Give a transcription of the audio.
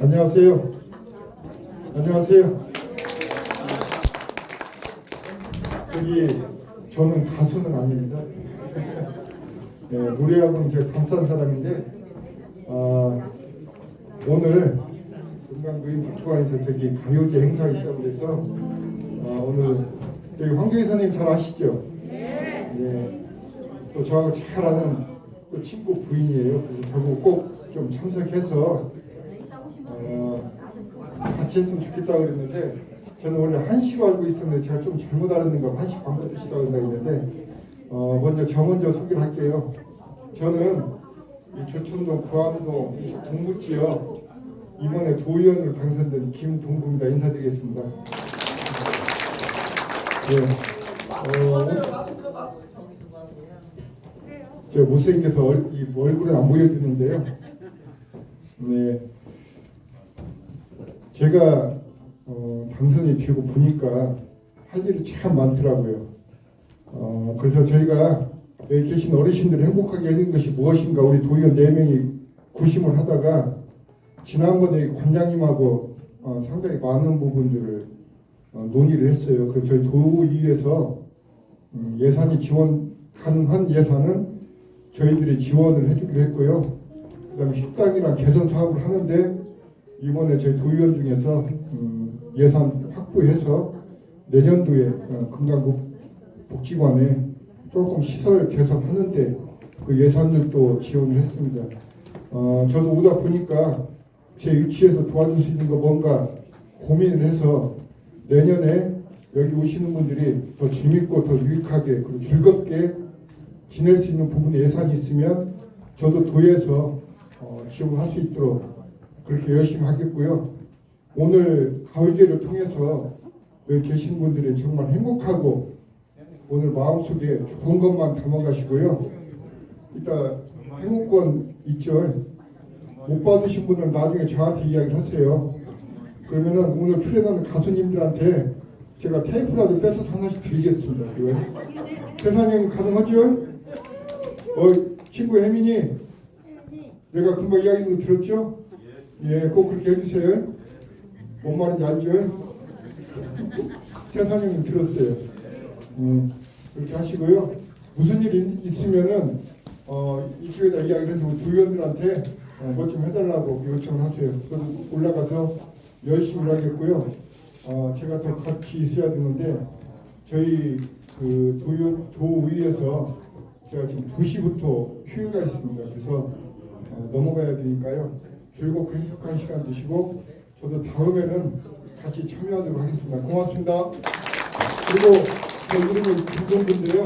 안녕하세요. 안녕하세요. 여기 저는 가수는 아닙니다. 네, 노래하고는 제가 감싼 사람인데 아, 오늘 금강구인 북두관에서 저기 가요제 행사가 있다고 그래서 아, 오늘 저기 황교희 선생님 잘 아시죠? 네. 또 저하고 잘 아는 또 친구 부인이에요. 그래서 저보고 꼭 좀 참석해서 어, 같이 했으면 좋겠다고 그랬는데 저는 원래 1시로 알고 있었는데 제가 좀 잘못 알았는가 1시 반부터 시작한다고 했는데 어, 먼저 저 먼저 소개를 할게요. 저는 이 조천동 구암동 동부지역 이번에 도의원으로 당선된 김동구입니다. 인사드리겠습니다. 네. 어, 저이 얼굴은 안 보여주는데요. 네. 제가 어, 당선이 되고 보니까 할 일이 참 많더라고요. 어, 그래서 저희가 여기 계신 어르신들 행복하게 해준 것이 무엇인가 우리 도의원 4명이 구심을 하다가 지난번에 관장님하고 어, 상당히 많은 부분들을 어, 논의를 했어요. 그래서 저희 도의에서 음, 예산이 지원 가능한 예산은 저희들이 지원을 해주기로 했고요. 그 다음에 식당이랑 개선 사업을 하는데 이번에 저희 도의원 중에서 음, 예산 확보해서 내년도에 어, 금강국 복지관에 조금 시설 개선하는데 그 예산들도 지원을 했습니다. 어, 저도 오다 보니까 제 위치에서 도와줄 수 있는 거 뭔가 고민을 해서 내년에 여기 오시는 분들이 더 재밌고 더 유익하게 그리고 즐겁게 지낼 수 있는 부분에 예산이 있으면 저도 도에서 어, 지원할 수 있도록 그렇게 열심히 하겠고요. 오늘 가요제를 통해서 여기 계신 분들이 정말 행복하고 오늘 마음속에 좋은 것만 담아가시고요. 이따 행복권 있죠. 못 받으신 분은 나중에 저한테 이야기를 하세요. 그러면은 오늘 출연하는 가수님들한테 제가 테이프라도 뺏어서 하나씩 드리겠습니다. 왜? 세상에 가능하죠? 어, 친구 혜민이 내가 금방 이야기는 거 들었죠? 예, 꼭 그렇게 해주세요. 뭔 말인지 알죠? 태상님 들었어요. 음, 그렇게 하시고요. 무슨 일 있- 있으면은 어, 이쪽에다 이야기를 해서 우리 부위원들한테 어, 뭐좀 해달라고 요청을 하세요. 저도 올라가서 열심히 일하겠고요. 어, 제가 더 같이 있어야 되는데 저희 그 도의원 도의에서 제가 지금 2시부터 휴가 있습니다. 그래서 어, 넘어가야 되니까요. 즐겁고 행복한 시간 되시고 저도 다음에는 같이 참여하도록 하겠습니다. 고맙습니다. 그리고 저 이름은 김동근인데요.